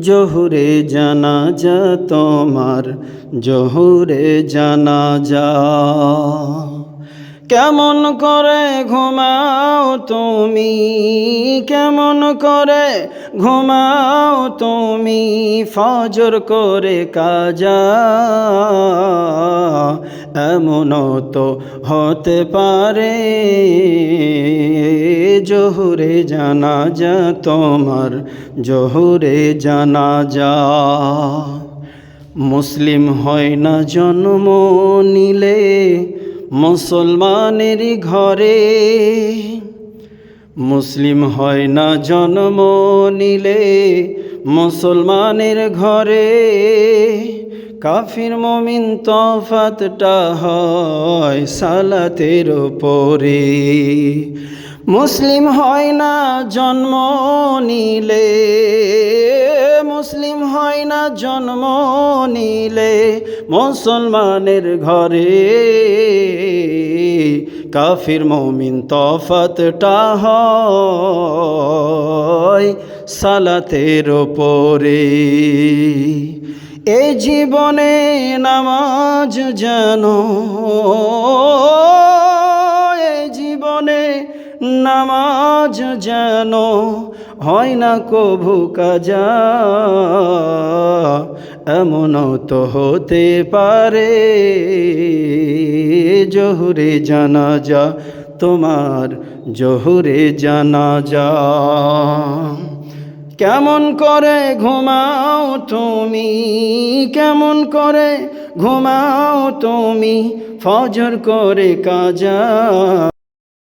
জহুরে জানাজা তোমার, জহুরে জানাজা। কেমন করে ঘুমাও তুমি, কেমন করে ঘুমাও তুমি, ফজর করে কাজা। এমনও তো হতে পারে। জহুরে জানাজা তোমার, জহুরে জানাজা। মুসলিম হয় না জন্ম নিলে মুসলমানের ঘরে। মুসলিম হয় না জন্ম নিলে মুসলমানের ঘরে। কাফির মমিন তফাতটা হয় সালাতের ওপরে মুসলিম হয় না জন্ম নিলে, মুসলিম হয় না জন্ম নিলে মুসলমানের ঘরে। কাফির মমিন তফাতটা হয় সালাতের ওপরে। এই জীবনে নামাজ যেন এই জীবনে নামাজ যেন হয় না কভু কাজা এমনও তো হতে পারে। জহুরে জানা যা তোমার জহুরে জানাজা। কেমন করে ঘুমাও তুমি? কেমন করে ঘুমাও তুমি? ফজর করে কাজা